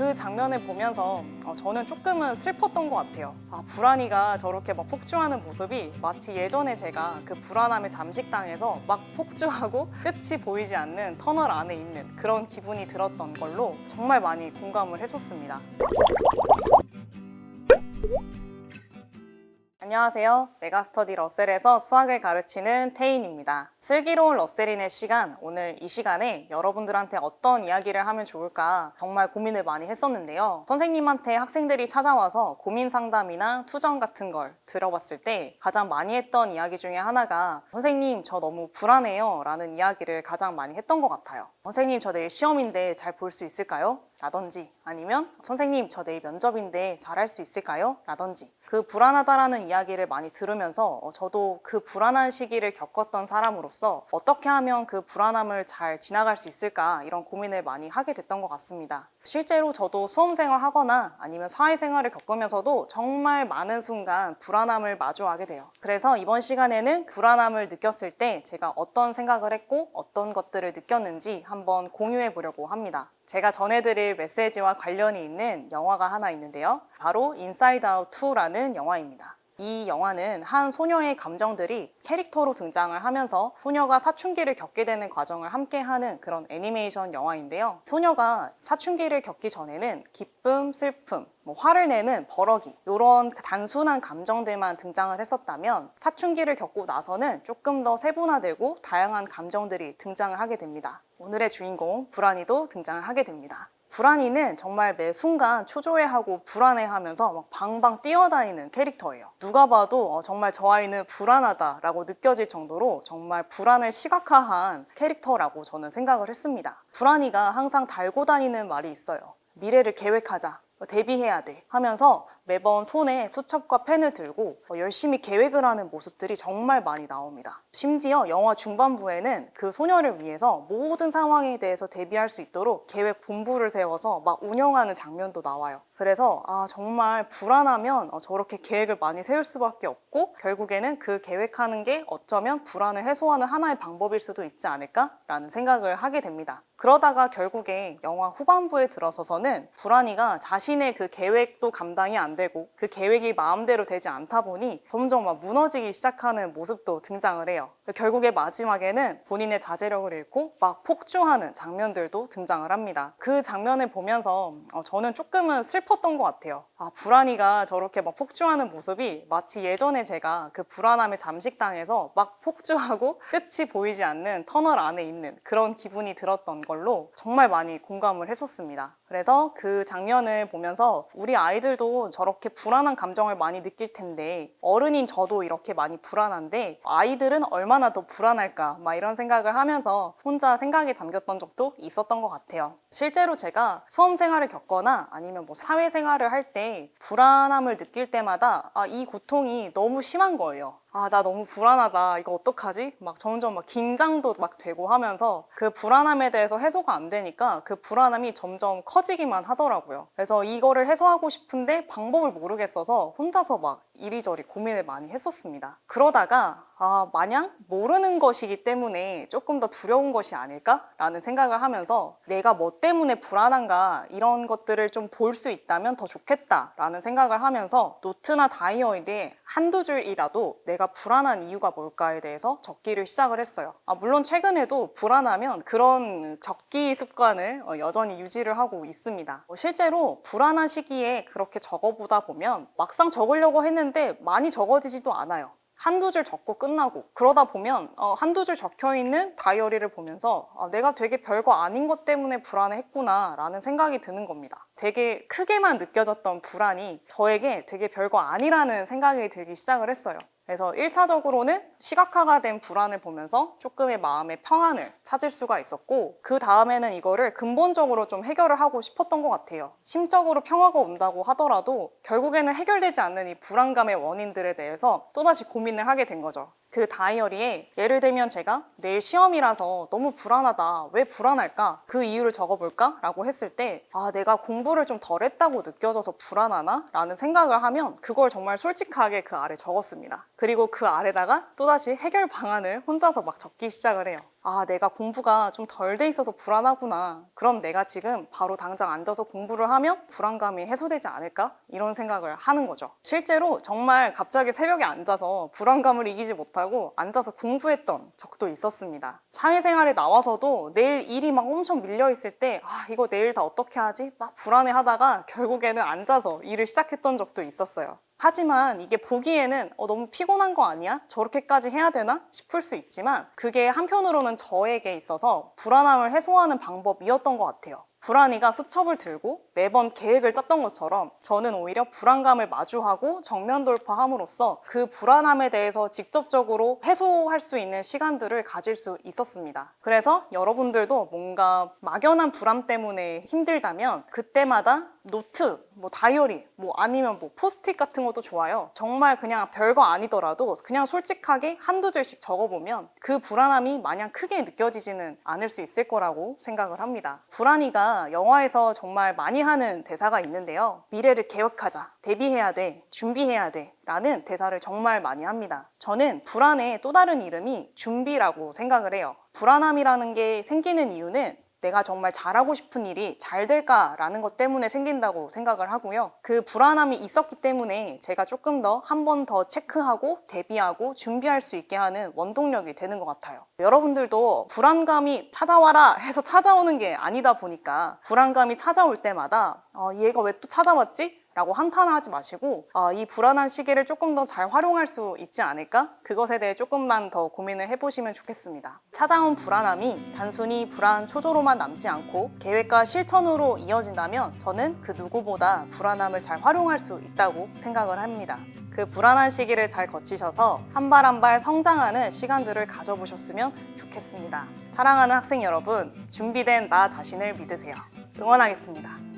그 장면을 보면서 어, 저는 조금은 슬펐던 것 같아요. 아, 불안이가 저렇게 막 폭주하는 모습이 마치 예전에 제가 그 불안함에 잠식당해서 막 폭주하고 끝이 보이지 않는 터널 안에 있는 그런 기분이 들었던 걸로 정말 많이 공감을 했었습니다. 안녕하세요. 메가스터디 러셀에서 수학을 가르치는 태인입니다. 슬기로운 러셀인의 시간, 오늘 이 시간에 여러분들한테 어떤 이야기를 하면 좋을까 정말 고민을 많이 했었는데요. 선생님한테 학생들이 찾아와서 고민 상담이나 투정 같은 걸 들어봤을 때 가장 많이 했던 이야기 중에 하나가 선생님, 저 너무 불안해요. 라는 이야기를 가장 많이 했던 것 같아요. 선생님, 저 내일 시험인데 잘 볼 수 있을까요? 라든지 아니면 선생님 저 내일 면접인데 잘할 수 있을까요? 라든지 그 불안하다라는 이야기를 많이 들으면서 어, 저도 그 불안한 시기를 겪었던 사람으로서 어떻게 하면 그 불안함을 잘 지나갈 수 있을까 이런 고민을 많이 하게 됐던 것 같습니다. 실제로 저도 수험생활 하거나 아니면 사회생활을 겪으면서도 정말 많은 순간 불안함을 마주하게 돼요. 그래서 이번 시간에는 불안함을 느꼈을 때 제가 어떤 생각을 했고 어떤 것들을 느꼈는지 한번 공유해 보려고 합니다. 제가 전해드릴 메시지와 관련이 있는 영화가 하나 있는데요. 바로 인사이드 아웃 2라는 영화입니다. 이 영화는 한 소녀의 감정들이 캐릭터로 등장을 하면서 소녀가 사춘기를 겪게 되는 과정을 함께하는 그런 애니메이션 영화인데요. 소녀가 사춘기를 겪기 전에는 기쁨, 슬픔, 뭐 화를 내는 버럭이 이런 단순한 감정들만 등장을 했었다면 사춘기를 겪고 나서는 조금 더 세분화되고 다양한 감정들이 등장을 하게 됩니다. 오늘의 주인공 불안이도 등장을 하게 됩니다. 불안이는 정말 매 순간 초조해하고 불안해하면서 막 방방 뛰어다니는 캐릭터예요. 누가 봐도 어, 정말 저 아이는 불안하다라고 느껴질 정도로 정말 불안을 시각화한 캐릭터라고 저는 생각을 했습니다. 불안이가 항상 달고 다니는 말이 있어요. 미래를 계획하자. 대비해야 돼 하면서 매번 손에 수첩과 펜을 들고 어, 열심히 계획을 하는 모습들이 정말 많이 나옵니다. 심지어 영화 중반부에는 그 소녀를 위해서 모든 상황에 대해서 대비할 수 있도록 계획 본부를 세워서 막 운영하는 장면도 나와요. 그래서 아 정말 불안하면 어, 저렇게 계획을 많이 세울 수밖에 없고 결국에는 그 계획하는 게 어쩌면 불안을 해소하는 하나의 방법일 수도 있지 않을까라는 생각을 하게 됩니다. 그러다가 결국에 영화 후반부에 들어서서는 불안이가 자신의 그 계획도 감당이 안 되고 그 계획이 마음대로 되지 않다 보니 점점 막 무너지기 시작하는 모습도 등장을 해요. 결국에 마지막에는 본인의 자제력을 잃고 막 폭주하는 장면들도 등장을 합니다. 그 장면을 보면서 어, 저는 조금은 슬펐던 것 같아요. 아, 불안이가 저렇게 막 폭주하는 모습이 마치 예전에 제가 그 불안함에 잠식당해서 막 폭주하고 끝이 보이지 않는 터널 안에 있는 그런 기분이 들었던 걸로 정말 많이 공감을 했었습니다. 그래서 그 장면을 보면서 우리 아이들도 저렇게 불안한 감정을 많이 느낄 텐데 어른인 저도 이렇게 많이 불안한데 아이들은 얼마나 더 불안할까 막 이런 생각을 하면서 혼자 생각에 잠겼던 적도 있었던 것 같아요. 실제로 제가 수험 생활을 겪거나 아니면 뭐 사회 생활을 할 때 불안함을 느낄 때마다 아, 이 고통이 너무 심한 거예요. 아, 나 너무 불안하다. 이거 어떡하지? 막 점점 막 긴장도 막 되고 하면서 그 불안함에 대해서 해소가 안 되니까 그 불안함이 점점 커지기만 하더라고요. 그래서 이거를 해소하고 싶은데 방법을 모르겠어서 혼자서 막 이리저리 고민을 많이 했었습니다. 그러다가 아, 마냥 모르는 것이기 때문에 조금 더 두려운 것이 아닐까라는 생각을 하면서 내가 뭐 때문에 불안한가 이런 것들을 좀 볼 수 있다면 더 좋겠다라는 생각을 하면서 노트나 다이어리에 한두 줄이라도 내가 불안한 이유가 뭘까에 대해서 적기를 시작을 했어요. 아, 물론 최근에도 불안하면 그런 적기 습관을 어, 여전히 유지를 하고 있습니다. 어, 실제로 불안한 시기에 그렇게 적어보다 보면 막상 적으려고 했는데 많이 적어지지도 않아요. 한두 줄 적고 끝나고 그러다 보면 어, 한두 줄 적혀 있는 다이어리를 보면서 아, 내가 되게 별거 아닌 것 때문에 불안해했구나 라는 생각이 드는 겁니다. 되게 크게만 느껴졌던 불안이 저에게 되게 별거 아니라는 생각이 들기 시작을 했어요. 그래서 1차적으로는 시각화가 된 불안을 보면서 조금의 마음의 평안을 찾을 수가 있었고 그 다음에는 이거를 근본적으로 좀 해결을 하고 싶었던 것 같아요. 심적으로 평화가 온다고 하더라도 결국에는 해결되지 않는 이 불안감의 원인들에 대해서 또다시 고민을 하게 된 거죠. 그 다이어리에 예를 들면 제가 내일 시험이라서 너무 불안하다. 왜 불안할까? 그 이유를 적어볼까? 라고 했을 때, 아, 내가 공부를 좀 덜 했다고 느껴져서 불안하나? 라는 생각을 하면 그걸 정말 솔직하게 그 아래 적었습니다. 그리고 그 아래다가 또다시 해결 방안을 혼자서 막 적기 시작을 해요. 아, 내가 공부가 좀 덜 돼 있어서 불안하구나. 그럼 내가 지금 바로 당장 앉아서 공부를 하면 불안감이 해소되지 않을까? 이런 생각을 하는 거죠. 실제로 정말 갑자기 새벽에 앉아서 불안감을 이기지 못하고 앉아서 공부했던 적도 있었습니다. 사회생활에 나와서도 내일 일이 막 엄청 밀려 있을 때, 아, 이거 내일 다 어떻게 하지? 막 불안해 하다가 결국에는 앉아서 일을 시작했던 적도 있었어요. 하지만 이게 보기에는 어, 너무 피곤한 거 아니야? 저렇게까지 해야 되나? 싶을 수 있지만 그게 한편으로는 저에게 있어서 불안함을 해소하는 방법이었던 것 같아요. 불안이가 수첩을 들고 매번 계획을 짰던 것처럼 저는 오히려 불안감을 마주하고 정면 돌파함으로써 그 불안함에 대해서 직접적으로 해소할 수 있는 시간들을 가질 수 있었습니다. 그래서 여러분들도 뭔가 막연한 불안 때문에 힘들다면 그때마다 노트, 뭐 다이어리, 뭐 아니면 뭐 포스트잇 같은 것도 좋아요. 정말 그냥 별거 아니더라도 그냥 솔직하게 한두 줄씩 적어보면 그 불안함이 마냥 크게 느껴지지는 않을 수 있을 거라고 생각을 합니다. 불안이가 영화에서 정말 많이 하는 대사가 있는데요. 미래를 계획하자, 대비해야 돼, 준비해야 돼. 라는 대사를 정말 많이 합니다. 저는 불안의 또 다른 이름이 준비라고 생각을 해요. 불안함이라는 게 생기는 이유는 내가 정말 잘하고 싶은 일이 잘 될까라는 것 때문에 생긴다고 생각을 하고요. 그 불안함이 있었기 때문에 제가 조금 더 한 번 더 체크하고 대비하고 준비할 수 있게 하는 원동력이 되는 것 같아요. 여러분들도 불안감이 찾아와라 해서 찾아오는 게 아니다 보니까 불안감이 찾아올 때마다 어, 얘가 왜 또 찾아왔지? 라고 한탄하지 마시고 아, 이 불안한 시기를 조금 더 잘 활용할 수 있지 않을까? 그것에 대해 조금만 더 고민을 해보시면 좋겠습니다. 찾아온 불안함이 단순히 불안 초조로만 남지 않고 계획과 실천으로 이어진다면 저는 그 누구보다 불안함을 잘 활용할 수 있다고 생각을 합니다. 그 불안한 시기를 잘 거치셔서 한 발 한 발 성장하는 시간들을 가져보셨으면 좋겠습니다. 사랑하는 학생 여러분, 준비된 나 자신을 믿으세요. 응원하겠습니다.